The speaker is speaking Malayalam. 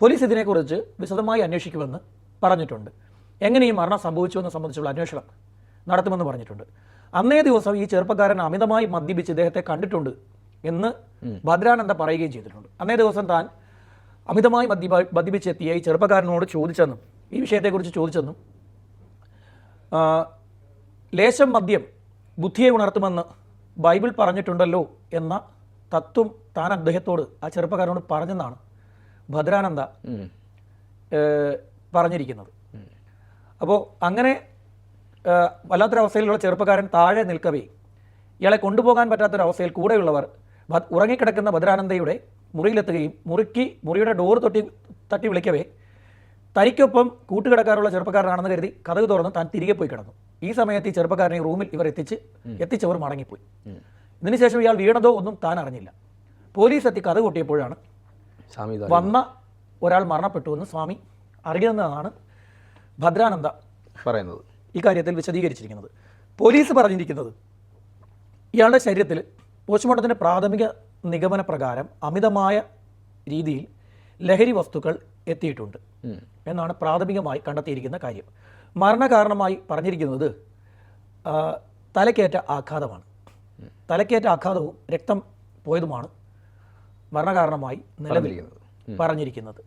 പോലീസ് ഇതിനെക്കുറിച്ച് വിശദമായി അന്വേഷിക്കുമെന്ന് പറഞ്ഞിട്ടുണ്ട്. എങ്ങനെ ഈ മരണം സംഭവിച്ചു സംഭവിച്ചുവെന്ന് സംബന്ധിച്ചുള്ള അന്വേഷണം നടത്തുമെന്ന് പറഞ്ഞിട്ടുണ്ട്. അന്നേ ദിവസം ഈ ചെറുപ്പക്കാരൻ അമിതമായി മദ്യപിച്ച് ഇദ്ദേഹത്തെ കണ്ടിട്ടുണ്ട് എന്ന് ഭദ്രാനന്ദ പറയുകയും ചെയ്തിട്ടുണ്ട്. അന്നേ ദിവസം താൻ അമിതമായി മദ്യ മദ്യപിച്ചെത്തിയ ഈ ചെറുപ്പക്കാരനോട് ചോദിച്ചെന്നും ഈ വിഷയത്തെക്കുറിച്ച് ചോദിച്ചെന്നും ലേശം മദ്യം ബുദ്ധിയെ ഉണർത്തുമെന്ന് ബൈബിൾ പറഞ്ഞിട്ടുണ്ടല്ലോ എന്ന തത്വം താൻ അദ്ദേഹത്തോട് ആ ചെറുപ്പക്കാരനോട് പറഞ്ഞെന്നാണ് ഭദ്രാനന്ദ പറഞ്ഞിരിക്കുന്നത്. അപ്പോൾ അങ്ങനെ വല്ലാത്തൊരവസ്ഥയിലുള്ള ചെറുപ്പക്കാരൻ താഴെ നിൽക്കവേ ഇയാളെ കൊണ്ടുപോകാൻ പറ്റാത്തൊരവസ്ഥയിൽ കൂടെയുള്ളവർ ഉറങ്ങിക്കിടക്കുന്ന ഭദ്രാനന്ദയുടെ മുറിയിലെത്തുകയും മുറിക്ക് മുറിയുടെ ഡോർ തൊട്ടി തട്ടി വിളിക്കവേ തനിക്കൊപ്പം കൂട്ടുകിടക്കാറുള്ള ചെറുപ്പക്കാരനാണെന്ന് കരുതി കഥക് തുറന്ന് താൻ തിരികെ പോയി കിടന്നു. ഈ സമയത്ത് ഈ ചെറുപ്പക്കാരനെ റൂമിൽ ഇവർ എത്തിച്ച് എത്തിച്ചവർ മടങ്ങിപ്പോയി. ഇതിനുശേഷം ഇയാൾ വീണതോ ഒന്നും താൻ അറിഞ്ഞില്ല. പോലീസ് എത്തി കഥ കൊട്ടിയപ്പോഴാണ് വന്ന ഒരാൾ മരണപ്പെട്ടു എന്ന് സ്വാമി അറിയുന്നതാണ് ഭദ്രാനന്ദ പറയുന്നത്. ഈ കാര്യത്തിൽ വിശദീകരിച്ചിരിക്കുന്നത്. പോലീസ് പറഞ്ഞിരിക്കുന്നത് ഇയാളുടെ ശരീരത്തിൽ പോസ്റ്റ്മോർട്ടത്തിന്റെ പ്രാഥമിക നിഗമന പ്രകാരം അമിതമായ രീതിയിൽ ലഹരി വസ്തുക്കൾ എത്തിയിട്ടുണ്ട് എന്നാണ് പ്രാഥമികമായി കണ്ടെത്തിയിരിക്കുന്ന കാര്യം. മരണകാരണമായി പറഞ്ഞിരിക്കുന്നത് തലക്കേറ്റ ആഘാതമാണ്. തലക്കേറ്റ ആഘാതവും രക്തം പോയതുമാണ്. മരണകാരണമായി നിലവിൽ. പറഞ്ഞിരിക്കുന്നത്